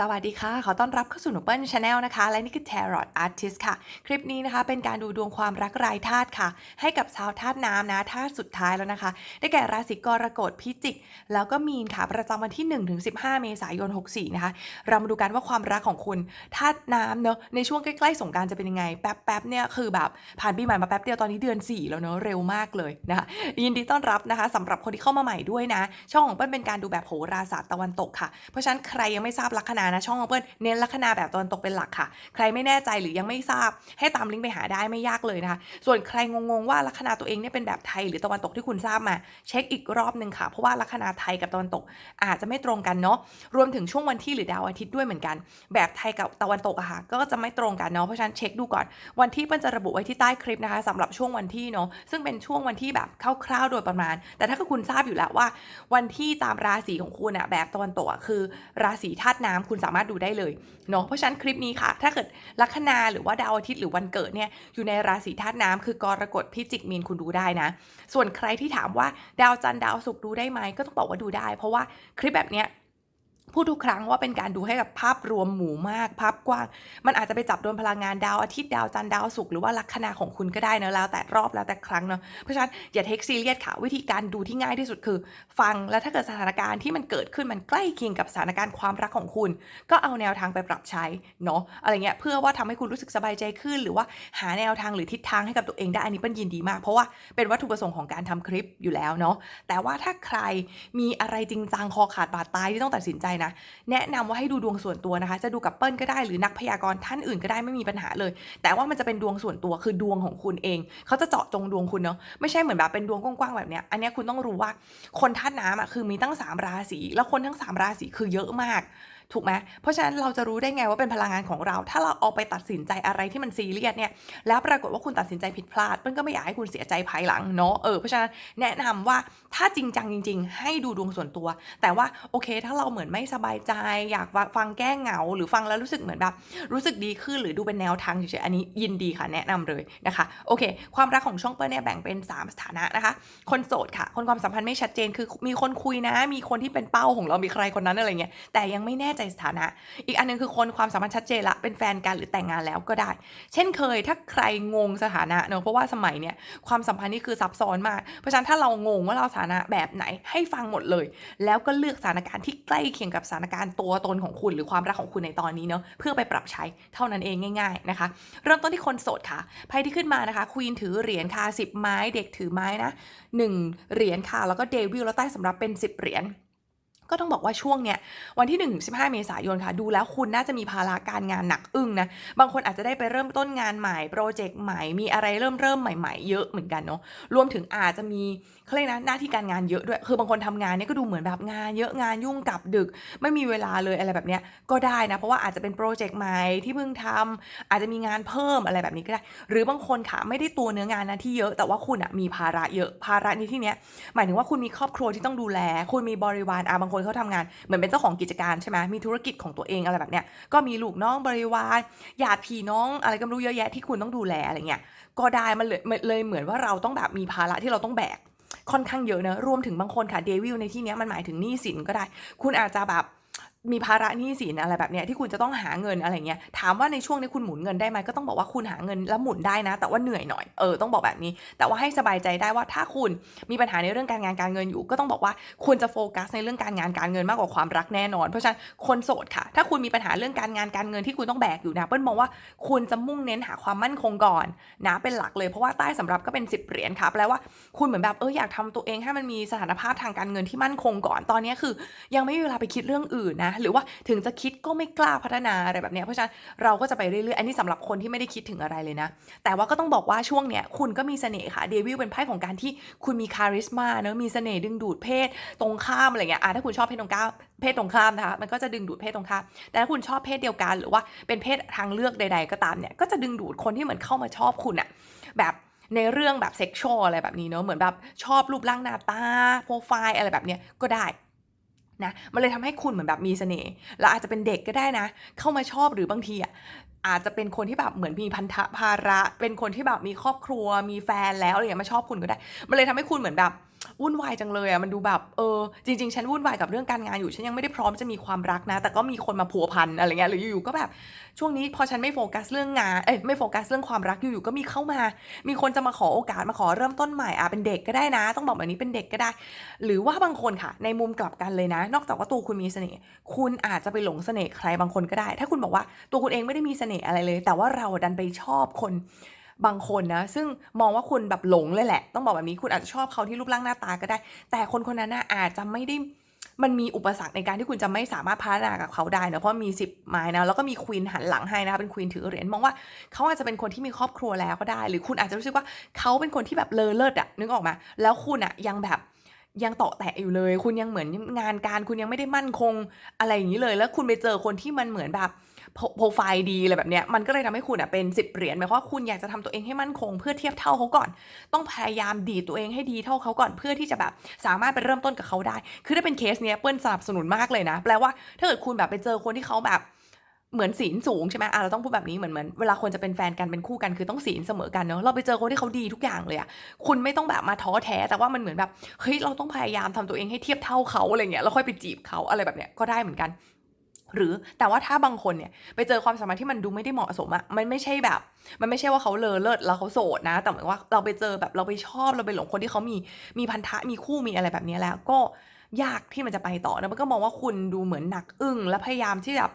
สวัสดีค่ะ ขอต้อนรับเข้าสู่หนูเปิ้ลชาแนลนะคะ และนี่คือ Tarot Artist ค่ะ คลิปนี้นะคะ เป็นการดูดวงความรักรายธาตุค่ะ ให้กับชาวธาตุน้ำนะธาตุสุดท้ายแล้วนะคะ ได้แก่ราศีกรกฎพิจิก แล้วก็มีนค่ะ ประจำวันที่ 1-15 เมษายน 64 นะคะ เรามาดูกันว่าความรักของคุณธาตุน้ำเนอะในช่วงใกล้ๆสงการจะเป็นยังไง แป๊บๆเนี่ยคือแบบผ่านปีใหม่มาแป๊บเดียวตอนนี้เดือน 4 แล้วเนอะเร็วมากเลยนะคะยินดีต้อนรับนะคะสำหรับคนที่เข้ามาใหม่ด้วยนะ ช่องของเปิ้ลเป็นการดูแบบโหราศาสตร์ตะวันตกค่ะเพราะฉะนั้นใครยังไม่ทราบลัคนานะช่องของเปิ้ลเน้นลัคนาแบบตะวันตกเป็นหลักค่ะ ใครไม่แน่ใจหรือยังไม่ทราบ ให้ตามลิงก์ไปหาได้ไม่ยากเลยนะคะ ส่วนใครงงๆว่าลัคนาตัวเองเนี่ยเป็นแบบไทยหรือตะวันตกที่คุณทราบมาเช็คอีกรอบหนึ่งค่ะ เพราะว่าลัคนาไทยกับตะวันตกอาจจะไม่ตรงกันเนาะรวมถึงช่วงวันที่หรือดาวอาทิตย์ด้วยเหมือนกัน แบบไทยกับตะวันตกอะค่ะก็จะไม่ตรงกันเนาะเพราะฉะนั้นเช็คดูก่อน วันที่เปิ้ลจะระบุไว้ที่ใต้คลิปนะคะสำหรับช่วงวันที่เนาะซึ่งเป็นช่วงวันที่แบบคร่าวๆโดยประมาณ แต่ถ้าคุณทราบอยู่แล้วว่า วันที่ตามราศีของคุณอะแบบตะวันตกอะคือ ราศีธาตุน้ำคุณุณสามารถดูได้เลยเนาะเพราะฉะนั้นคลิปนี้ค่ะ ถ้าเกิดลัคนาหรือว่าดาวอาทิตย์หรือวันเกิดเนี่ยอยู่ในราศีธาตุน้ำคือกรกฎพิจิกมีนคุณดูได้นะ ส่วนใครที่ถามว่าดาวจันทร์ดาวศุกร์ดูได้ไหมก็ต้องบอกว่าดูได้ เพราะว่าคลิปแบบเนี้ย พูดทุกครั้งว่าเป็นการดูให้กับภาพรวมหมู่มากภาพกว้าง มันอาจจะไปจับโดนพลังงานดาวอาทิตย์ดาวจันทร์ดาวศุกร์หรือว่าลัคนาของคุณก็ได้เนะแล้วแต่รอบแล้วแต่ครั้งเนาะเพราะฉะนั้นอย่าเทคซีเรียสค่ะ วิธีการดูที่ง่ายที่สุดคือ ฟังแล้วถ้าเกิดสถานการณ์ที่มันเกิดขึ้นมันใกล้เคียงกับสถานการณ์ความรักของคุณ ก็เอาแนวทางไปปรับใช้เนาะอะไรเงี้ยเพื่อว่าทำให้คุณรู้สึกสบายใจขึ้น หรือว่าหาแนวทางหรือทิศทางให้กับตัวเองได้อันนี้เป็นยินดีมาก เพราะว่าเป็นวัตถุประสงค์ของการทำคลิปอยู่แล้วเนาะแต่ว่าถ้าใครมีอะไรจริงจังคอขาดบาดตายที่ต้องตัดสินใจนะแนะนำว่าให้ดูดวงส่วนตัวนะคะ จะดูกับเปิ้ลก็ได้หรือนักพยากรณ์ท่านอื่นก็ได้ไม่มีปัญหาเลย แต่ว่ามันจะเป็นดวงส่วนตัวคือดวงของคุณเอง เขาจะเจาะจงดวงคุณเนาะไม่ใช่เหมือนแบบเป็นดวงกว้างๆแบบเนี้ยอันนี้คุณต้องรู้ว่าคนธาตุน้ำอะคือมีตั้ง3ราศีแล้วคนทั้ง3ราศีคือเยอะมาก ถูกไหมเพราะฉะนั้นเราจะรู้ได้ไงว่าเป็นพลังงานของเรา ถ้าเราเอาไปตัดสินใจอะไรที่มันซีเรียสเนี่ยแล้วปรากฏว่าคุณตัดสินใจผิดพลาด มันก็ไม่อยากให้คุณเสียใจภายหลังเนาะเออเพราะฉะนั้นแนะนำว่าถ้าจริงจังจริง ๆ ให้ดูดวงส่วนตัว แต่ว่าโอเค ถ้าเราเหมือนไม่สบายใจ อยากฟังแก้เหงา หรือฟังแล้วรู้สึกเหมือนแบบรู้สึกดีขึ้นหรือดูเป็นแนวทางเฉยๆอันนี้ยินดีค่ะแนะนำเลยนะคะโอเค ความรักของช่องเปิ้ลเนี่ยแบ่งเป็น 3 สถานะนะคะ คนโสดค่ะ คนความสัมพันธ์ไม่ชัดเจนคือมีคนคุยนะ มีคนที่เป็นเป้าของเรา มีใครคนนั้นอะไรเงี้ยแต่ยังไม่แน่ใจสถานะ อีกอันหนึงคือคนความสัมพันธ์ชัดเจนละเป็นแฟนกันหรือแต่งงานแล้วก็ได้ เช่นเคยถ้าใครงงสถานะเนอะเพราะว่าสมัยเนี้ยความสัมพันธ์นี่คือซับซ้อนมาก เพราะฉะนั้นถ้าเรางงว่าเราสถานะแบบไหนให้ฟังหมดเลย แล้วก็เลือกสถานการณ์ที่ใกล้เคียงกับสถานการณ์ตัวตนของคุณ หรือความรักของคุณในตอนนี้เนอะเพื่อไปปรับใช้เท่านั้นเองง่าย ๆนะคะ เริ่มต้นที่คนโสดค่ะไพ่ที่ขึ้นมานะคะควีนถือเหรียญค่ะสิบไม้เด็กถือไม้นะหนึ่งเหรียญค่ะแล้วก็เดวิลแล้วใต้สำหรับเป็นสิบเหรียญ ก็ต้องบอกว่าช่วงเนี้ยวันที่1ถึง15เมษายนค่ะ ดูแล้วคุณน่าจะมีภาระการงานหนักอึ้งนะ บางคนอาจจะได้ไปเริ่มต้นงานใหม่โปรเจกต์ใหม่มีอะไรเริ่มเริ่มใหม่ๆ เยอะเหมือนกันเนาะรวมถึงอาจจะมีเขาเรียกนะหน้าที่การงานเยอะด้วย คือบางคนทำงานเนี่ยก็ดูเหมือนแบบงานเยอะงานยุ่งกับดึก ไม่มีเวลาเลยอะไรแบบเนี้ยก็ได้นะ เพราะว่าอาจจะเป็นโปรเจกต์ใหม่ที่เพิ่งทำอาจจะมีงานเพิ่มอะไรแบบนี้ก็ได้ หรือบางคนค่ะไม่ได้ตัวเนื้องานนะที่เยอะ แต่ว่าคุณอะมีภาระเยอะภาระในที่เนี้ยหมายถึงว่าคุณมีครอบครัวที่ต้องดูแล คุณมีบริวารอะบางคนเขาทำงานเหมือนเป็นเจ้าของกิจการใช่ไหมมีธุรกิจของตัวเองอะไรแบบเนี้ยก็มีลูกน้องบริวารญาติพี่น้องอะไรก็ไม่รู้เยอะแยะที่คุณต้องดูแลอะไรเงี้ยก็ได้มันเลยเลยเหมือนว่าเราต้องแบบมีภาระที่เราต้องแบกค่อนข้างเยอะนะรวมถึงบางคนค่ะเดวิลในที่นี้มันหมายถึงหนี้สินก็ได้ คุณอาจจะแบบ มีภาระหนี้สินอะไรแบบเนี้ยที่คุณจะต้องหาเงินอะไรเงี้ยถามว่าในช่วงนี้คุณหมุนเงินได้ไหมก็ต้องบอกว่าคุณหาเงินแล้วหมุนได้นะ แต่ว่าเหนื่อยหน่อยเออต้องบอกแบบนี้ แต่ว่าให้สบายใจได้ว่าถ้าคุณมีปัญหาในเรื่องการงานการเงินอยู่ ก็ต้องบอกว่าคุณจะโฟกัสในเรื่องการงานการเงินมากกว่าความรักแน่นอน เพราะฉะนั้นคนโสดค่ะ ถ้าคุณมีปัญหาเรื่องการงานการเงินที่คุณต้องแบกอยู่นะเปิ้ลมองว่าคุณจะมุ่งเน้นหาความมั่นคงก่อนนะเป็นหลักเลยเพราะว่าใต้สำรับก็เป็น10เหรียญค่ะแปลว่าคุณเหมือนแบบเอออยากทำตัวเองให้มันมีสถานภาพทางการเงินที่มั่นคงก่อนตอนนี้คือ ยังไม่มีเวลาไปคิดเรื่องอื่นนะหรือว่าถึงจะคิดก็ไม่กล้าพัฒนาอะไรแบบนี้เพราะฉะนั้นเราก็จะไปเรื่อยๆอันนี้สำหรับคนที่ไม่ได้คิดถึงอะไรเลยนะ แต่ว่าก็ต้องบอกว่าช่วงเนี้ยคุณก็มีเสน่ห์ค่ะเดวิลเป็นไพ่ของการที่คุณมีคาริสมาเนอะมีเสน่ห์ดึงดูดเพศตรงข้ามอะไรเงี้ยอะถ้าคุณชอบเพศตรงข้ามเพศตรงข้ามนะคะมันก็จะดึงดูดเพศตรงข้ามแต่ถ้าคุณชอบเพศเดียวกัน หรือว่าเป็นเพศทางเลือกใด ๆ ก็ตามเนี่ยก็จะดึงดูดคนที่เหมือนเข้ามาชอบคุณอะแบบในเรื่องแบบเซ็กชวลอะไรแบบนี้เนอะเหมือนแบบชอบรูปร่างหน้าตาโปรไฟล์อะไรแบบเนี้ยก็ได้ นะมันเลยทำให้คุณเหมือนแบบมีเสน่ห์แล้วอาจจะเป็นเด็กก็ได้นะ เข้ามาชอบหรือบางทีอะอาจจะเป็นคนที่แบบเหมือนมีพันธะภาระ เป็นคนที่แบบมีครอบครัวมีแฟนแล้วอะไรเงี้ยมาชอบคุณก็ได้ มันเลยทำให้คุณเหมือนแบบ วุ่นวายจังเลยอะมันดูแบบเออจริงๆ ฉันวุ่นวายกับเรื่องการงานอยู่ ฉันยังไม่ได้พร้อมจะมีความรักนะ แต่ก็มีคนมาผัวพันอะไรเงี้ยหรืออยู่ๆก็แบบช่วงนี้พอฉันไม่โฟกัสเรื่องงานเอ้ยไม่โฟกัสเรื่องความรักอยู่ๆก็มีเข้ามา มีคนจะมาขอโอกาสมาขอเริ่มต้นใหม่อะเป็นเด็กก็ได้นะ ต้องบอกแบบนี้เป็นเด็กก็ได้ หรือว่าบางคนค่ะ ในมุมกลับกันเลยนะ นอกจากว่าตัวคุณมีเสน่ห์คุณอาจจะไปหลงเสน่ห์ใครบางคนก็ได้ ถ้าคุณบอกว่าตัวคุณเองไม่ได้มีเสน่ห์อะไรเลย แต่ว่าเราดันไปชอบคน บางคนนะ ซึ่งมองว่าคุณแบบหลงเลยแหละ ต้องบอกแบบนี้คุณอาจจะชอบเขาที่รูปร่างหน้าตาก็ได้ แต่คนคนนั้นนะอาจจะไม่ได้มันมีอุปสรรคในการที่คุณจะไม่สามารถพัฒนากับเขาได้เนะเพราะมีสิบไม้นะแล้วก็มีควีนหันหลังให้นะเป็นควีนถือเหรียญมองว่าเขาอาจจะเป็นคนที่มีครอบครัวแล้วก็ได้ หรือคุณอาจจะรู้สึกว่าเขาเป็นคนที่แบบเลอเลิศอะนึกออกมาแล้วคุณอะยังแบบยังตาะแตะอยู่เลย คุณยังเหมือนงานการ คุณยังไม่ได้มั่นคงอะไรอย่างนี้เลย แล้วคุณไปเจอคนที่มันเหมือนแบบ โปรไฟล์ดีอะไรแบบเนี้ยมันก็เลยทำให้คุณอะเป็นสิบเหรียญหมายความว่าคุณอยากจะทำตัวเองให้มั่นคง เพื่อเทียบเท่าเขาก่อน ต้องพยายามดีตัวเองให้ดีเท่าเขาก่อนเพื่อที่จะแบบสามารถไปเริ่มต้นกับเขาได้ คือถ้าเป็นเคสเนี้ยเปิ้ลสนับสนุนมากเลยนะ แปลว่าถ้าเกิดคุณแบบไปเจอคนที่เขาแบบเหมือนศีลสูงใช่ไหมอะเราต้องพูดแบบนี้เหมือนเหมือนเวลาคนจะเป็นแฟนกันเป็นคู่กันคือต้องศีลเสมอกันเนาะเราไปเจอคนที่เขาดีทุกอย่างเลยอะคุณไม่ต้องแบบมาท้อแท้แต่ว่ามันเหมือนแบบเฮ้ยเราต้องพยายามทำตัวเองให้เทียบเท่าเขาอะไรเงี้ยแล้วค่อยไปจีบเขาอะไรแบบเนี้ยก็ได้เหมือนกัน หรือแต่ว่าถ้าบางคนเนี่ยไปเจอความสัมพันธ์ที่มันดูไม่ได้เหมาะสมอะมันไม่ใช่แบบ มันไม่ใช่ว่าเขาเลอเลิศแล้วเขาโสดนะ แต่หมายว่าเราไปเจอแบบเราไปชอบเราไปหลงคนที่เขามีมีพันธะมีคู่มีอะไรแบบนี้แล้ว ก็ยากที่มันจะไปต่อนะมันก็มองว่าคุณดูเหมือนหนักอึ้งและพยายามที่แบบ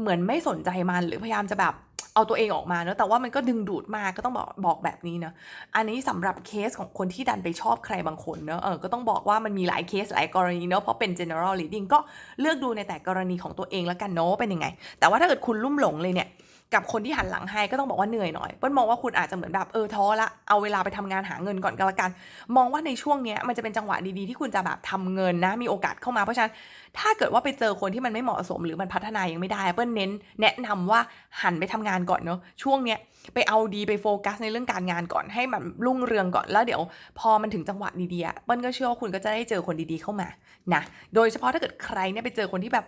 เหมือนไม่สนใจมันหรือพยายามจะแบบ เอาตัวเองออกมาเนอะแต่ว่ามันก็ดึงดูดมากก็ต้องบอกบอกแบบนี้เนอะอันนี้สำหรับเคสของคนที่ดันไปชอบใครบางคนเนอะเออก็ต้องบอกว่ามันมีหลายเคสหลายกรณีเนอะเพราะเป็น general reading ก็เลือกดูในแต่กรณีของตัวเองแล้วกันเนอะว่าเป็นยังไง แต่ว่าถ้าเกิดคุณลุ่มหลงเลยเนี่ยกับคนที่หันหลังให้ก็ต้องบอกว่าเหนื่อยหน่อยเปิ้ลมองว่าคุณอาจจะเหมือนแบบเออท้อละเอาเวลาไปทำงานหาเงินก่อนก็แล้วกัน มองว่าในช่วงเนี้ยมันจะเป็นจังหวะดีๆที่คุณจะแบบทำเงินนะมีโอกาสเข้ามาเพราะฉะนั้น ถ้าเกิดว่าไปเจอคนที่มันไม่เหมาะสมหรือมันพัฒนายังไม่ได้เปิ้ลเน้นแนะนำว่าหันไปทำงานก่อนเนาะช่วงเนี้ยไปเอาดีไปโฟกัสในเรื่องการงานก่อนให้มันรุ่งเรืองก่อนแล้วเดี๋ยว พอมันถึงจังหวะดีๆเปิ้ลก็เชื่อว่าคุณก็จะได้เจอคนดีๆเข้ามานะโดยเฉพาะถ้าเกิดใครเนี่ยไปเจอคนที่แบบ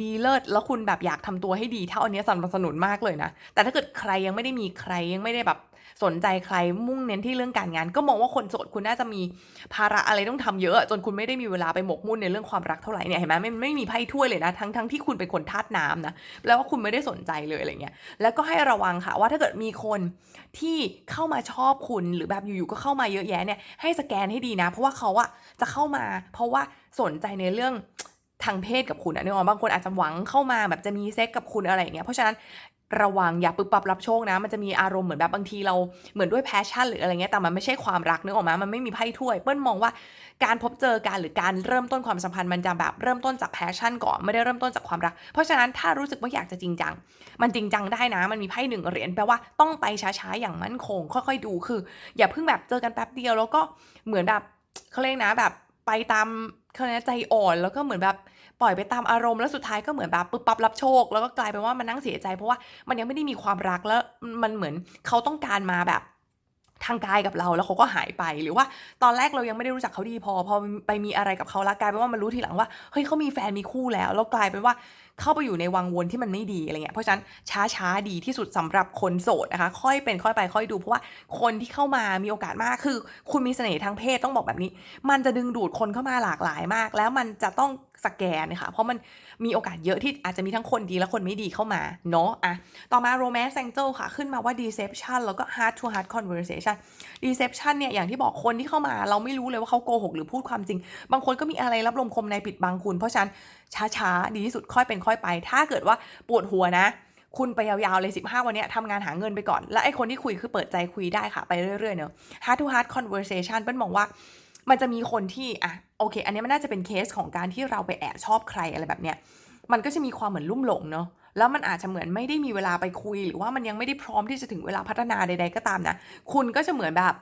ดีเลิศแล้วคุณแบบอยากทำตัวให้ดีเท่าอันเนี้ยสนับสนุนมากเลยนะแต่ถ้าเกิดใครยังไม่ได้มีใครยังไม่ได้แบบ สนใจใครมุ่งเน้นที่เรื่องการงาน ก็มองว่าคนโสดคุณน่าจะมีภาระอะไรต้องทำเยอะ จนคุณไม่ได้มีเวลาไปหมกมุ่นในเรื่องความรักเท่าไหร่เนี่ยเห็นไหมไม่ไม่มีไพ่ถ้วยเลยนะทั้งทั้งที่คุณเป็นคนธาตุน้ำนะแปลว่าคุณไม่ได้สนใจเลยอะไรเงี้ยแล้วก็ให้ระวังค่ะว่าถ้าเกิดมีคนที่เข้ามาชอบคุณหรือแบบอยู่ๆก็เข้ามาเยอะแยะเนี่ยให้สแกนให้ดีนะ เพราะว่าเขาอะจะเข้ามา เพราะว่าสนใจในเรื่องทางเพศกับคุณอะนึกออกบางคนอาจจะหวังเข้ามาแบบจะมีเซ็กกับคุณอะไรอย่างเงี้ยเพราะฉะนั้น ระวังอย่าปึบปับรับโชคนะ มันจะมีอารมณ์เหมือนแบบบางทีเราเหมือนด้วยแพชชั่นหรืออะไรเงี้ยแต่มันไม่ใช่ความรักนึกออกมามันไม่มีไพ่ถ้วย เปิ้ลมองว่าการพบเจอกันหรือการเริ่มต้นความสัมพันธ์มันจะแบบเริ่มต้นจากแพชชั่นก่อนไม่ได้เริ่มต้นจากความรัก เพราะฉะนั้นถ้ารู้สึกว่าอยากจะจริงจังมันจริงจังได้นะ มันมีไพ่หนึ่งเหรียญแปลว่าต้องไปช้าๆอย่างมั่นคง ค่อยๆดูคือ อย่าเพิ่งแบบเจอกันแป๊บเดียวแล้วก็เหมือนแบบเขาเรียกนะแบบไปตามเขาเรียกใจอ่อนแล้วก็เหมือนแบบ ปล่อยไปตามอารมณ์แล้วสุดท้ายก็เหมือนแบบปึ๊บปั๊บรับโชค แล้วก็กลายเป็นว่ามันนั่งเสียใจ เพราะว่ามันยังไม่ได้มีความรักแล้วมันเหมือนเขาต้องการมาแบบทางกายกับเราแล้วเขาก็หายไปหรือว่าตอนแรกเรายังไม่ได้รู้จักเขาดีพอพอไปมีอะไรกับเขาแล้วกลายเป็นว่ามันรู้ทีหลังว่าเฮ้ยเขามีแฟนมีคู่แล้ว แล้วกลายเป็นว่าเข้าไปอยู่ในวังวนที่มันไม่ดีอะไรเงี้ยเพราะฉะนั้นช้าช้าดีที่สุดสำหรับคนโสดนะคะ ค่อยเป็นค่อยไปค่อยดูเพราะว่าคนที่เข้ามามีโอกาสมากคือ คุณมีเสน่ห์ทางเพศต้องบอกแบบนี้ มันจะดึงดูดคนเข้ามาหลากหลายมาก แล้วมันจะต้อง สแกนนะคะเพราะมันมีโอกาสเยอะที่อาจจะมีทั้งคนดีและคนไม่ดีเข้ามาเนาะอะต่อมา romance angel ค่ะ ขึ้นมาว่า deception แล้วก็ heart to heart conversation deception เนี่ย อย่างที่บอกคนที่เข้ามา เราไม่รู้เลยว่าเขาโกหกหรือพูดความจริง บางคนก็มีอะไรรับลมคมในปิดบังคุณ เพราะฉะนั้นช้าๆ ดีที่สุดค่อยเป็นค่อยไป ถ้าเกิดว่าปวดหัวนะคุณไปยาวๆเลย 15 วันนี้ทำงานหาเงินไปก่อน และไอ้คนที่คุยคือเปิดใจคุยได้ค่ะ ไปเรื่อยๆเนอะ heart to heart conversation เป็นมองว่า มันจะมีคนที่อะโอเค อันนี้มันน่าจะเป็นเคสของการที่เราไปแอบชอบใครอะไรแบบเนี้ยมันก็จะมีความเหมือนลุ่มหลงเนาะแล้วมันอาจจะเหมือนไม่ได้มีเวลาไปคุย หรือว่ามันยังไม่ได้พร้อมที่จะถึงเวลาพัฒนาใด ๆ ก็ตามนะ คุณก็จะเหมือนแบบ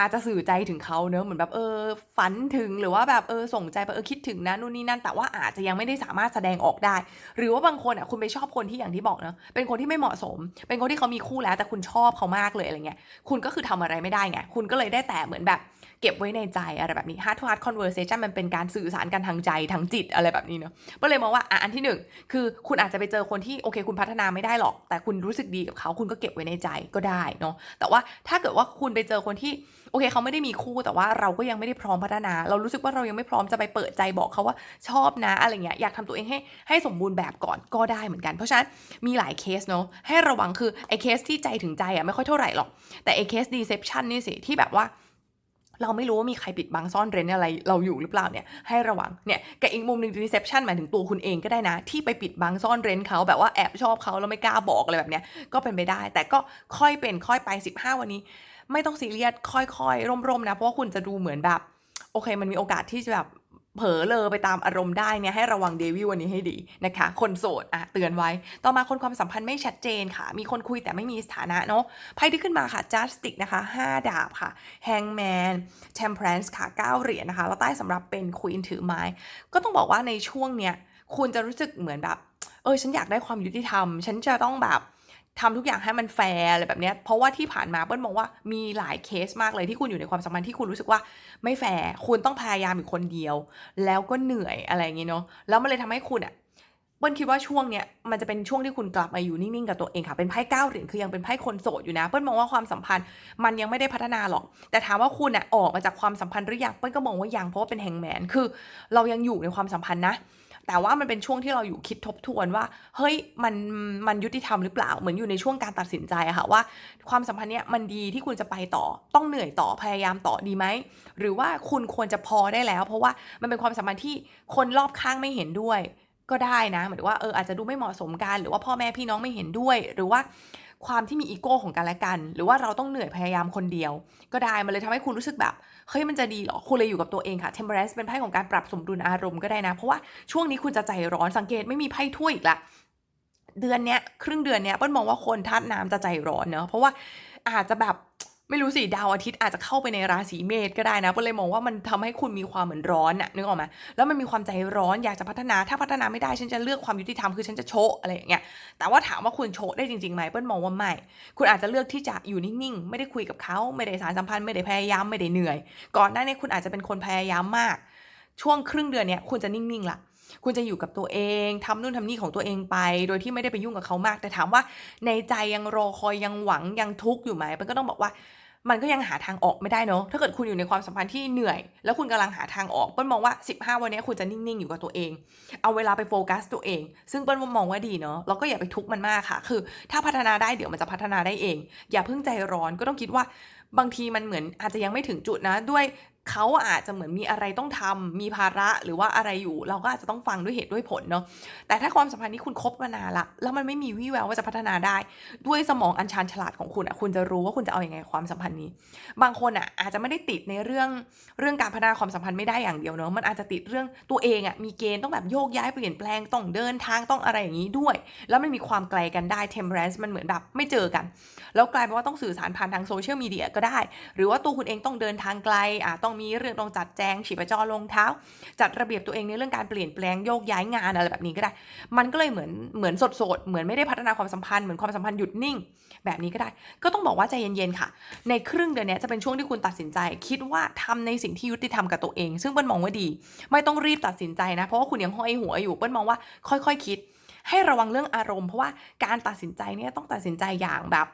อาจจะสื่อใจถึงเขาเนอะเหมือนแบบเออ ฝันถึงหรือว่าแบบเออส่งใจไปเออคิดถึงนะนู่นนี่นั่น แต่ว่าอาจจะยังไม่ได้สามารถแสดงออกได้ หรือว่าบางคนอะคุณไปชอบคนที่อย่างที่บอกเนอะเป็นคนที่ไม่เหมาะสม เป็นคนที่เขามีคู่แล้วแต่คุณชอบเขามากเลยอะไรเงี้ยคุณก็คือทำอะไรไม่ได้ไงคุณก็เลยได้แต่เหมือนแบบ เก็บไว้ในใจอะไรแบบนี้ heart to heart conversation มันเป็นการสื่อสารกันทางใจทางจิตอะไรแบบนี้เนอะก็เลยมองว่าอะอันที่หนึ่งคือคุณอาจจะไปเจอคนที่โอเค คุณพัฒนาไม่ได้หรอก แต่คุณรู้สึกดีกับเขาคุณก็เก็บไว้ในใจก็ได้เนาะแต่ว่าถ้าเกิดว่าคุณไปเจอคนที่โอเค เขาไม่ได้มีคู่แต่ว่าเราก็ยังไม่ได้พร้อมพัฒนา เรารู้สึกว่าเรายังไม่พร้อมจะไปเปิดใจบอกเขาว่าชอบนะอะไรเงี้ยอยากทำตัวเองให้ให้สมบูรณ์แบบก่อนก็ได้เหมือนกัน เพราะฉะนั้นมีหลายเคสเนาะให้ระวังคือไอ้เคสที่ใจถึงใจอะไม่ค่อยเท่าไหร่หรอกแต่ไอ้เคส deception นี่สิที่แบบว่า เราไม่รู้ว่ามีใครปิดบังซ่อนเร้นอะไรเราอยู่หรือเปล่าเนี่ยให้ระวังเนี่ยกับอีกมุมหนึ่ง deception หมายถึงตัวคุณเองก็ได้นะ ที่ไปปิดบังซ่อนเร้นเขาแบบว่าแอบชอบเขาแล้วไม่กล้าบอกอะไรแบบเนี้ยก็เป็นไปได้ แต่ก็ค่อยเป็นค่อยไป 15 วันนี้ ไม่ต้องซีเรียสค่อยๆ ร่มๆนะเพราะว่าคุณจะดูเหมือนแบบโอเค มันมีโอกาสที่จะแบบ เผลอเลอไปตามอารมณ์ได้เนี่ยให้ระวังเดวิลวันนี้ให้ดีนะคะ คนโสดอะเตือนไว้ ต่อมาคนความสัมพันธ์ไม่ชัดเจนค่ะ มีคนคุยแต่ไม่มีสถานะเนาะไพ่ที่ขึ้นมาค่ะ justice นะคะ 5 ดาบค่ะ hangman temperance ค่ะ 9 เหรียญนะคะ แล้วใต้สำหรับเป็น queen ถือไม้ ก็ต้องบอกว่าในช่วงเนี้ยคุณจะรู้สึกเหมือนแบบ เออฉันอยากได้ความยุติธรรม ฉันจะต้องแบบ ทำทุกอย่างให้มันแฟร์อะไรแบบเนี้ย เพราะว่าที่ผ่านมาเปิ้ลมองว่ามีหลายเคสมากเลยที่คุณอยู่ในความสัมพันธ์ที่คุณรู้สึกว่าไม่แฟร์คุณต้องพยายามอยู่คนเดียว แล้วก็เหนื่อยอะไรอย่างเงี้ยเนาะแล้วมันเลยทำให้คุณอะเปิ้ลคิดว่าช่วงเนี้ยมันจะเป็นช่วงที่คุณกลับมาอยู่นิ่งๆกับตัวเองค่ะเป็นไพ่เก้าเหรียญคือยังเป็นไพ่คนโสดอยู่นะ เปิ้ลมองว่าความสัมพันธ์มันยังไม่ได้พัฒนาหรอก แต่ถามว่าคุณอะออกมาจากความสัมพันธ์หรือยังเปิ้ลก็มองว่ายังเพราะว่าเป็นแฮงแมนคือ เรายังอยู่ในความสัมพันธ์นะ แต่ว่ามันเป็นช่วงที่เราอยู่คิดทบทวนว่า เฮ้ยมันมันยุติธรรมหรือเปล่า เหมือนอยู่ในช่วงการตัดสินใจอะค่ะว่า ความสัมพันธ์เนี้ยมันดีที่คุณจะไปต่อ ต้องเหนื่อยต่อพยายามต่อดีไหมหรือว่าคุณควรจะพอได้แล้ว เพราะว่ามันเป็นความสัมพันธ์ที่คนรอบข้างไม่เห็นด้วยก็ได้นะหมายถึงว่าเอออาจจะดูไม่เหมาะสมกันหรือว่าพ่อแม่พี่น้องไม่เห็นด้วย หรือว่า ความที่มีอีโก้ของกันและกัน หรือว่าเราต้องเหนื่อยพยายามคนเดียว ก็ได้มันเลยทำให้คุณรู้สึกแบบเฮ้ยมันจะดีหรอคุณเลยอยู่กับตัวเองค่ะ temperance เป็นไพ่ของการปรับสมดุลอารมณ์ก็ได้นะ เพราะว่าช่วงนี้คุณจะใจร้อนสังเกตไม่มีไพ่ถ้วยอีกละเดือนเนี้ยครึ่งเดือนเนี้ยเปิ้ลมองว่าคนธาตุน้ำจะใจร้อนเนอะเพราะว่าอาจจะแบบ ไม่รู้สิดาวอาทิตย์อาจจะเข้าไปในราศีเมษก็ได้นะเปิ้ลเลยมองว่ามันทำให้คุณมีความเหมือนร้อนอะนึกออกไหมแล้วมันมีความใจร้อนอยากจะพัฒนาถ้าพัฒนาไม่ได้ฉันจะเลือกความยุติธรรมคือฉันจะโชะอะไรอย่างเงี้ยแต่ว่าถามว่าคุณโชะได้จริงๆไหมเปิ้ลมองว่าไม่คุณอาจจะเลือกที่จะอยู่นิ่งๆ ไม่ได้คุยกับเขาไม่ได้สารสัมพันธ์ไม่ได้พยายามไม่ได้เหนื่อย ก่อนหน้านี้คุณอาจจะเป็นคนพยายามมาก ช่วงครึ่งเดือนเนี้ยคุณจะนิ่งๆละ คุณจะอยู่กับตัวเองทำนู่นทำนี่ของตัวเองไป โดยที่ไม่ได้ไปยุ่งกับเขามาก แต่ถามว่าในใจยังรอคอยยังหวังยังทุกข์อยู่ไหมมันก็ต้องบอกว่ามันก็ยังหาทางออกไม่ได้เนอะถ้าเกิดคุณอยู่ในความสัมพันธ์ที่เหนื่อย แล้วคุณกำลังหาทางออก เปิ้ลมองว่า 15 วันนี้คุณจะนิ่ง ๆ อยู่กับตัวเอง เอาเวลาไปโฟกัสตัวเอง ซึ่งเปิ้ลมองว่าดีเนอะเราก็อย่าไปทุกข์มันมากค่ะ คือ ถ้าพัฒนาได้เดี๋ยวมันจะพัฒนาได้เอง อย่าเพิ่งใจร้อน ก็ต้องคิดว่า บางทีมันเหมือนอาจจะยังไม่ถึงจุดนะ ด้วย เขาอาจจะเหมือนมีอะไรต้องทำมีภาระหรือว่าอะไรอยู่ เราก็อาจจะต้องฟังด้วยเหตุด้วยผลเนาะแต่ถ้าความสัมพันธ์นี้คุณคบมานานละแล้วมันไม่มีวี่แววว่าจะพัฒนาได้ ด้วยสมองอันชานฉลาดของคุณอะคุณจะรู้ว่าคุณจะเอาอยัางไงความสัมพันธ์นี้ บางคนอะอาจจะไม่ได้ติดในเรื่องเรื่องการพัฒนาความสัมพันธ์ไม่ได้อย่างเดียวเนาะมันอาจจะติดเรื่องตัวเองอะมีเกณฑ์ต้องแบบโยกย้ายเปลี่ยนแปลงต้องเดินทางต้องอะไรอย่างนี้ด้วย แล้วมันมีความไกลกันได้ temperance มันเหมือนแบบไม่เจอกัน แล้วกลายเป็นว่าต้องสื่อสารผ่านทางโซเชียลมีเดียก็ได้ หรือว่าตัวคุณเองต้องเดินทางไกลอะต้องมีเรื่องต้องจัดแจงฉีดประจอลงเท้า จัดระเบียบตัวเองในเรื่องการเปลี่ยนแปลงโยกย้ายงานอะไรแบบนี้ก็ได้ มันก็เลยเหมือนเหมือนสดๆเหมือนไม่ได้พัฒนาความสัมพันธ์เหมือนความสัมพันธ์หยุดนิ่ง แบบนี้ก็ได้ ก็ต้องบอกว่าใจเย็นๆค่ะ ในครึ่งเดือนนี้จะเป็นช่วงที่คุณตัดสินใจ คิดว่าทำในสิ่งที่ยุติธรรมกับตัวเอง ซึ่งเปิ้ลมองว่าดี ไม่ต้องรีบตัดสินใจนะ เพราะว่าคุณยังห้อยหัวอยู่เปิ้ลมองว่าค่อยๆคิด ให้ระวังเรื่องอารมณ์ เพราะว่าการตัดสินใจเนี่ยต้องตัดสินใจอย่างแบบ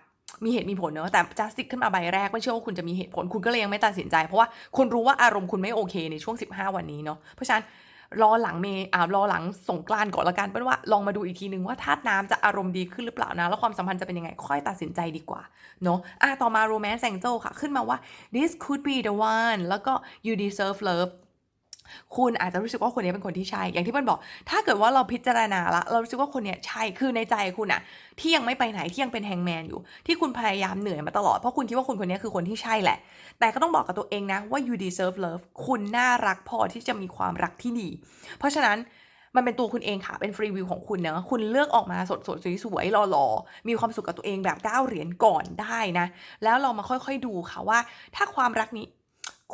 มีเหตุมีผลเนอะแต่จัสติกขึ้นมาใบแรกไม่เชื่อว่าคุณจะมีเหตุผลคุณก็เลยยังไม่ตัดสินใจ เพราะว่าคุณรู้ว่าอารมณ์คุณไม่โอเคในช่วง 15 วันนี้เนาะเพราะฉะนั้นรอหลังเมอ่ารอหลังสงกรานก่อนละกันเป็นว่าลองมาดูอีกทีนึงว่าธาตุน้ำจะอารมณ์ดีขึ้นหรือเปล่านะ แล้วความสัมพันธ์จะเป็นยังไง ค่อยตัดสินใจดีกว่า เนาะอะต่อมา romance angel ค่ะ ขึ้นมาว่า this could be the one แล้วก็ you deserve love คุณอาจจะรู้สึกว่าคนนี้เป็นคนที่ใช่ อย่างที่เปิ้ลบอก ถ้าเกิดว่าเราพิจารณาละ เรารู้สึกว่าคนเนี้ยใช่ คือในใจคุณอะที่ยังไม่ไปไหนที่ยังเป็นแฮงแมนอยู่ ที่คุณพยายามเหนื่อยมาตลอด เพราะคุณคิดว่าคนคนนี้คือคนที่ใช่แหละ แต่ก็ต้องบอกกับตัวเองนะว่า you deserve love คุณน่ารักพอที่จะมีความรักที่ดี เพราะฉะนั้นมันเป็นตัวคุณเองค่ะ เป็นฟรีวิวของคุณนะ คุณเลือกออกมาสดสดๆสวยๆหล่อๆ มีความสุขกับตัวเองแบบก้าวเหรียญก่อนได้นะ แล้วเรามาค่อยๆดูค่ะว่า ถ้าความรักนี้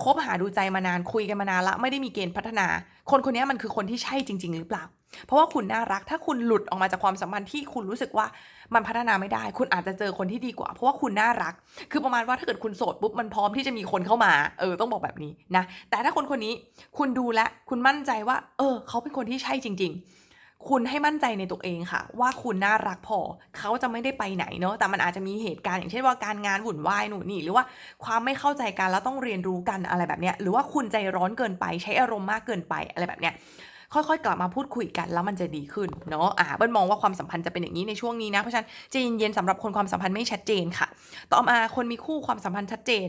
คบหาดูใจมานานคุยกันมานานละไม่ได้มีเกณฑ์พัฒนา คนคนนี้มันคือคนที่ใช่จริง ๆ หรือเปล่า เพราะว่าคุณน่ารักถ้าคุณหลุดออกมาจากความสัมพันธ์ที่คุณรู้สึกว่ามันพัฒนาไม่ได้ คุณอาจจะเจอคนที่ดีกว่า เพราะว่าคุณน่ารัก คือประมาณว่าถ้าเกิดคุณโสดปุ๊บมันพร้อมที่จะมีคนเข้ามาเออต้องบอกแบบนี้นะแต่ถ้าคนคนนี้คุณดูแลคุณมั่นใจว่า เออ เขาเป็นคนที่ใช่จริง ๆ คุณให้มั่นใจในตัวเองค่ะ ว่าคุณน่ารักพอเขาจะไม่ได้ไปไหนเนาะแต่มันอาจจะมีเหตุการณ์อย่างเช่นว่าการงานวุ่นวายหนูนนี่หรือว่าความไม่เข้าใจกันแล้วต้องเรียนรู้กันอะไรแบบเนี้ยหรือว่าคุณใจร้อนเกินไปใช้อารมณ์มากเกินไปอะไรแบบเนี้ยค่อยๆ กลับมาพูดคุยกันแล้วมันจะดีขึ้นเนาะ อ่าเบิ้ลมองว่าความสัมพันธ์จะเป็นอย่างนี้ในช่วงนี้นะ เพราะฉะนั้นใจะเย็นๆสำหรับคนความสัมพันธ์ไม่ชัดเจนค่ะ ต่อมาคนมีคู่ความสัมพันธ์ชัดเจน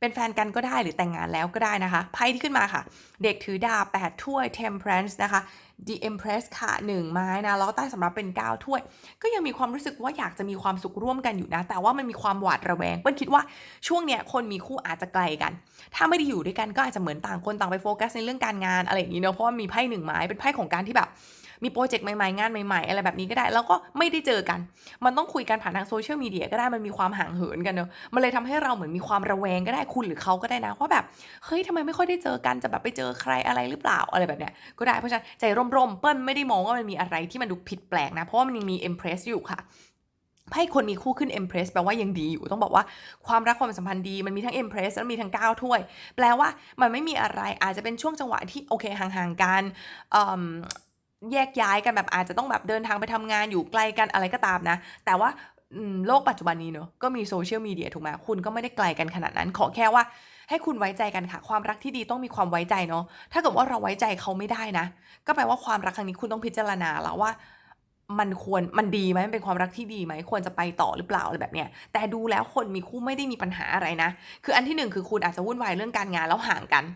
เป็นแฟนกันก็ได้หรือแต่งงานแล้วก็ได้นะคะไพ่ที่ขึ้นมาค่ะ เด็กถือดาบ8ถ้วย temperance นะคะ the empress ค่ะ 1 ไม้นะแล้วใต้สำหรับเป็น 9 ถ้วย ก็ยังมีความรู้สึกว่าอยากจะมีความสุขร่วมกันอยู่นะ แต่ว่ามันมีความหวาดระแวงเปิ้ลคิดว่าช่วงเนี้ยคนมีคู่อาจจะไกลกัน ถ้าไม่ได้อยู่ด้วยกันก็อาจจะเหมือนต่างคนต่างไปโฟกัสในเรื่องการงานอะไรอย่างนี้เนาะเพราะว่ามีไพ่หนึ่งไม้เป็นไพ่ของการที่แบบ มีโปรเจกต์ใหม่ๆ งานใหม่ๆ อะไรแบบนี้ก็ได้ แล้วก็ไม่ได้เจอกัน มันต้องคุยกันผ่านทางโซเชียลมีเดียก็ได้มันมีความห่างเหินกันเนอะมันเลยทำให้เราเหมือนมีความระแวงก็ได้คุณหรือเขาก็ได้นะว่าแบบเฮ้ยทำไมไม่ค่อยได้เจอกันจะแบบไปเจอใครอะไรหรือเปล่าอะไรแบบเนี้ยก็ได้เพราะฉะนั้นใจร่มๆเปิ้ลไม่ได้มองว่ามันมีอะไรที่มันดูผิดแปลกนะ เพราะว่ามันยังมี Empress อยู่ค่ะไพ่คนมีคู่ขึ้น Empress แปลว่ายังดีอยู่ ต้องบอกว่าความรักความสัมพันธ์ดี มันมีทั้ง Empress แล้วมีทั้ง9ถ้วย แปลว่ามันไม่มีอะไรอาจจะเป็นช่วงจังหวะที่โอเคห่างๆกันเอิ่ม แยกย้ายกันแบบอาจจะต้องแบบเดินทางไปทำงานอยู่ไกลกันอะไรก็ตามนะ แต่ว่าโลกปัจจุบันนี้เนอะก็มีโซเชียลมีเดียถูกไหมคุณก็ไม่ได้ไกลกันขนาดนั้น ขอแค่ว่าให้คุณไว้ใจกันค่ะ ความรักที่ดีต้องมีความไว้ใจเนาะถ้าเกิดว่าเราไว้ใจเขาไม่ได้นะ ก็แปลว่าความรักครั้งนี้คุณต้องพิจารณาแล้วว่า มันควรมันดีไหมมันเป็นความรักที่ดีไหมควรจะไปต่อหรือเปล่าอะไรแบบเนี้ยแต่ดูแล้วคนมีคู่ไม่ได้มีปัญหาอะไรนะ คืออันที่หนึ่งคือคุณอาจจะวุ่นวายเรื่องการงานแล้วห่างกัน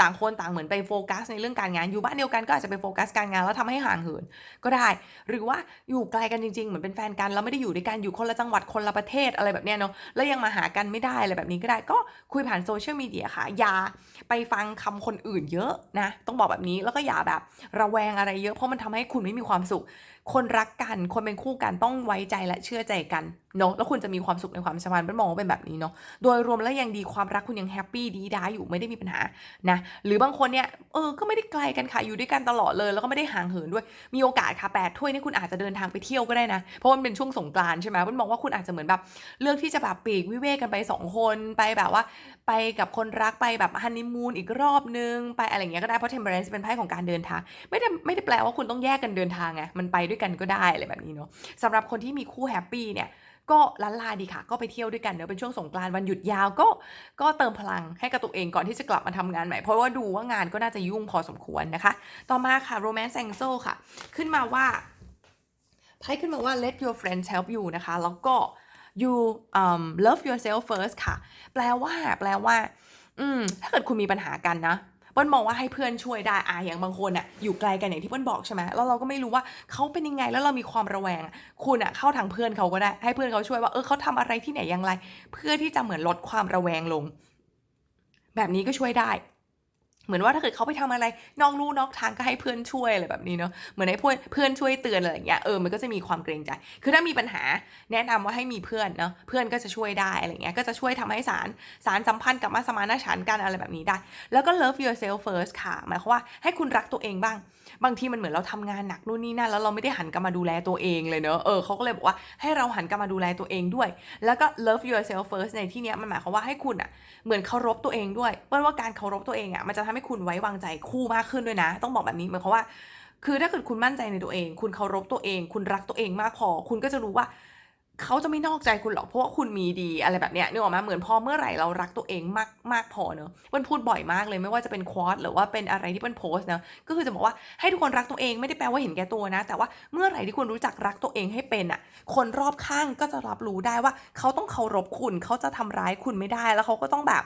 ต่างคนต่างเหมือนไปโฟกัสในเรื่องการงานอยู่บ้านเดียวกันก็อาจจะไปโฟกัสการงานแล้วทำให้ห่างเหินก็ได้ หรือว่าอยู่ไกลกันจริงๆเหมือนเป็นแฟนกันแล้วไม่ได้อยู่ด้วยกันอยู่คนละจังหวัดคนละประเทศอะไรแบบเนี้ยเนาะแล้วยังมาหากันไม่ได้อะไรแบบนี้ก็ได้ก็คุยผ่านโซเชียลมีเดียค่ะอย่าไปฟังคำคนอื่นเยอะนะต้องบอกแบบนี้แล้วก็อย่าแบบระแวงอะไรเยอะเพราะมันทำให้คุณไม่มีความสุขคนรักกัน คนเป็นคู่กันต้องไว้ใจและเชื่อใจกันเนาะแล้วคุณจะมีความสุขในความสัมพันธ์เป็นมองว่าเป็นแบบนี้เนาะโดยรวมแล้วยังดีความรักคุณยังแฮปปี้ดีด้าอยู่ไม่ได้มีปัญหานะหรือบางคนเนี่ยเออก็ไม่ได้ไกลกันค่ะอยู่ด้วยกันตลอดเลย แล้วก็ไม่ได้ห่างเหินด้วยมีโอกาสค่ะแปดถ้วยนี่คุณอาจจะเดินทางไปเที่ยวก็ได้นะ เพราะมันเป็นช่วงสงกรานใช่ไหมมันมองว่าคุณอาจจะเหมือนแบบเลือกที่จะแบบปีกวิเวกกันไปสองคนไปแบบว่า ไปกับคนรักไปแบบฮันนีมูนอีกรอบนึงไปอะไรเงี้ยก็ได้เพราะเทมเ r อร์เป็นไพ่ของการเดินทางไม่ได้ไม่ได้แปลว่าคุณต้องแยกกันเดินทางไงมันไปด้วยกันก็ได้อะไรแบบนี้เนาะสำหรับคนที่มีคู่แฮปปี้เนี่ย ก็ล้านลาดีค่ะ ก็ไปเที่ยวด้วยกันเนอะเป็นช่วงสงกรานต์วันหยุดยาวก็ก็เติมพลังให้กับตัวเองก่อนที่จะกลับมาทำงานใหม่ เพราะว่าดูว่างานก็น่าจะยุ่งพอสมควรนะคะ ต่อมาค่ะ romance angel ค่ะ ขึ้นมาว่าไพ่ขึ้นมาว่า let your friends help you นะคะ แล้วก็ you um, love yourself first ค่ะ แปลว่า แปลว่า อืม ถ้าเกิดคุณมีปัญหากันนะ ปิ้ลมองว่าให้เพื่อนช่วยได้อะอย่างบางคนอะอยู่ไกลกันอย่างที่เปิ้ลบอกใช่ไหมแล้วเราก็ไม่รู้ว่าเขาเป็นยังไงแล้วเรามีความระแวง คุณอะเข้าทางเพื่อนเขาก็ได้ให้เพื่อนเขาช่วยว่าเออเขาทำอะไรที่ไหนอย่างไร เพื่อที่จะเหมือนลดความระแวงลง แบบนี้ก็ช่วยได้ เหมือนว่าถ้าเกิดเขาไปทำอะไรนอกลู่นอกทางก็ให้เพื่อนช่วยอะไรแบบนี้เนาะเหมือนให้เพื่อนเพื่อนช่วยเตือนอะไรอย่างเงี้ยเออมันก็จะมีความเกรงใจ คือถ้ามีปัญหาแนะนำว่าให้มีเพื่อนเนาะเพื่อนก็จะช่วยได้อะไรเงี้ยก็จะช่วยทำให้สารสารสัมพันธ์กับมาสมานฉันกันอะไรแบบนี้ได้ แล้วก็ love yourself first ค่ะหมายความว่าให้คุณรักตัวเองบ้าง บางทีมันเหมือนเราทำงานหนักนู่นนี่นั่นแล้วเราไม่ได้หันกลับมาดูแลตัวเองเลยเนอะเออเขาก็เลยบอกว่าให้เราหันกลับมาดูแลตัวเองด้วย แล้วก็ love yourself first ในที่เนี้ยมันหมายความว่าให้คุณอะเหมือนเคารพตัวเองด้วยเปิ้ลว่าการเคารพตัวเองอะมันจะทำใให้คุณไว้วางใจคู่มากขึ้นด้วยนะ ต้องบอกแบบนี้หมายความว่า คือถ้าเกิดคุณมั่นใจในตัวเอง คุณเคารพตัวเอง คุณรักตัวเองมากพอ คุณก็จะรู้ว่าเขาจะไม่นอกใจคุณหรอกเพราะว่าคุณมีดีอะไรแบบเนี้ยนึกออกไหมเหมือนพอเมื่อไหร่เรารักตัวเองมากมากพอเนอะเปิ้ลพูดบ่อยมากเลยไม่ว่าจะเป็นควอตหรือว่าเป็นอะไรที่เปิ้ลโพสต์นะก็คือจะบอกว่าให้ทุกคนรักตัวเองไม่ได้แปลว่าเห็นแก่ตัวนะ แต่ว่าเมื่อไหร่ที่คุณรู้จักรักตัวเองให้เป็นอะ คนรอบข้างก็จะรับรู้ได้ว่า เขาต้องเคารพคุณเขาจะทำร้ายคุณไม่ได้แล้วเขาก็ต้องแบบ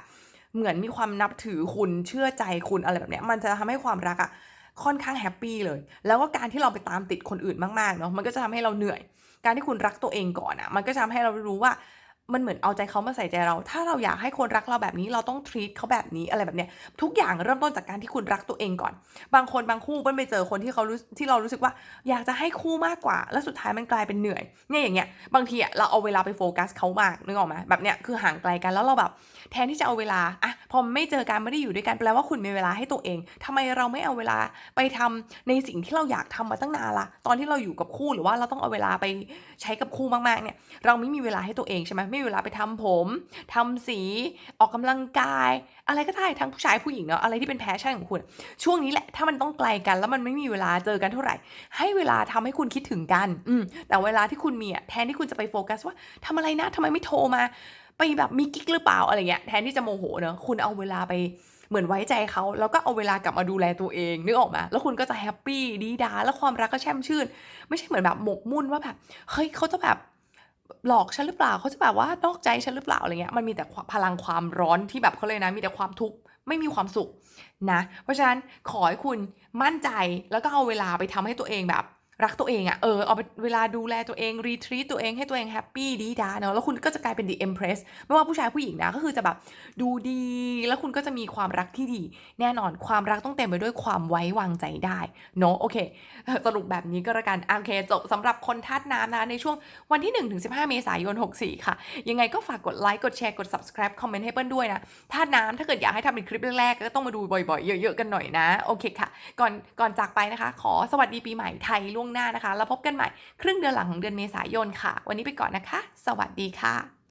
เหมือนมีความนับถือคุณเชื่อใจคุณอะไรแบบเนี้ยมันจะทำให้ความรักอะค่อนข้างแฮปปี้เลย แล้วก็การที่เราไปตามติดคนอื่นมากๆเนาะมันก็จะทำให้เราเหนื่อย การที่คุณรักตัวเองก่อนอะมันก็จะทำให้เรารู้ว่า มันเหมือนเอาใจเขามาใส่ใจเรา ถ้าเราอยากให้คนรักเราแบบนี้ เราต้อง treat เขาแบบนี้อะไรแบบเนี้ย ทุกอย่างเริ่มต้นจากการที่คุณรักตัวเองก่อน บางคนบางคู่เปิ้ลไปเจอคนที่เขารู้ที่เรารู้สึกว่าอยากจะให้คู่มากกว่า แล้วสุดท้ายมันกลายเป็นเหนื่อย เนี่ยอย่างเงี้ย บางทีอะเราเอาเวลาไปโฟกัสเขามากนึกออกไหมแบบเนี้ยคือห่างไกลกันแล้วเราแบบ แทนที่จะเอาเวลาอะพอไม่เจอกันไม่ได้อยู่ด้วยกันแปลว่าคุณมีเวลาให้ตัวเองทำไมเราไม่เอาเวลาไปทำในสิ่งที่เราอยากทำมาตั้งนานละตอนที่เราอยู่กับคู่หรือว่าเราต้องเอาเวลาไปใช้กับคู่มากๆเนี่ย เราไม่มีเวลาให้ตัวเองใช่ไหมไม่มีเวลาไปทำผมทำสีออกกำลังกาย อะไรก็ได้ทั้งผู้ชายผู้หญิงเนาะอะไรที่เป็นแพชชั่นของคุณ ช่วงนี้แหละถ้ามันต้องไกลกัน แล้วมันไม่มีเวลาเจอกันเท่าไหร่ ให้เวลาทำให้คุณคิดถึงกัน อืมแต่เวลาที่คุณมีอะแทนที่คุณจะไปโฟกัสว่าทำอะไรนะทำไมไม่โทรมาไปแบบมีกิ๊กหรือเปล่าอะไรเงี้ยแทนที่จะโมโหเนอะคุณเอาเวลาไปเหมือนไว้ใจเขาแล้วก็เอาเวลากลับมาดูแลตัวเองนึกออกมาแล้วคุณก็จะแฮปปี้ดีดาแล้วความรักก็แช่มชื่น ไม่ใช่เหมือนแบบหมกมุ่นว่าแบบเฮ้ยเขาจะแบบ หลอกฉันหรือเปล่า เขาจะแบบว่านอกใจฉันหรือเปล่าอะไรเงี้ย มันมีแต่พลังความร้อนที่แบบเขาเลยนะ มีแต่ความทุกข์ ไม่มีความสุขนะ เพราะฉะนั้นขอให้คุณมั่นใจแล้วก็เอาเวลาไปทำให้ตัวเองแบบ รักตัวเองอะ่ะเออเอาเวลาดูแลตัวเองรีทรีตตัวเองให้ตัวเองแฮปปี้ดีดาเนอะแล้วคุณก็จะกลายเป็น the empress ไม่ว่าผู้ชายผู้หญิงนะก็คือจะแบบดูดี แล้วคุณก็จะมีความรักที่ดี แน่นอนความรักต้องเต็มไปด้วยความไว้วางใจได้เนอะโอเค สรุปแบบนี้ก็แล้วกันโอเคจบสำหรับคนธาตุน้ำนะในช่วงวันที่ 1-15 เมษายน 64 ค่ะ ยังไงก็ฝากกดไลค์กดแชร์กด subscribe คอมเมนต์ให้เปิ้ลด้วยนะธาตุน้ำถ้าเกิดอยากให้ทำเป็นคลิปแรกๆก็ต้องมาดูบ่อยๆ เยอะๆกันหน่อยนะโอเคค่ะ ก่อนก่อนจากไปนะคะ ขอสวัสดีปีใหม่ไทยล่วงหน้านะคะแล้วพบกันใหม่ครึ่งเดือนหลังของเดือนเมษายนค่ะ วันนี้ไปก่อนนะคะ สวัสดีค่ะ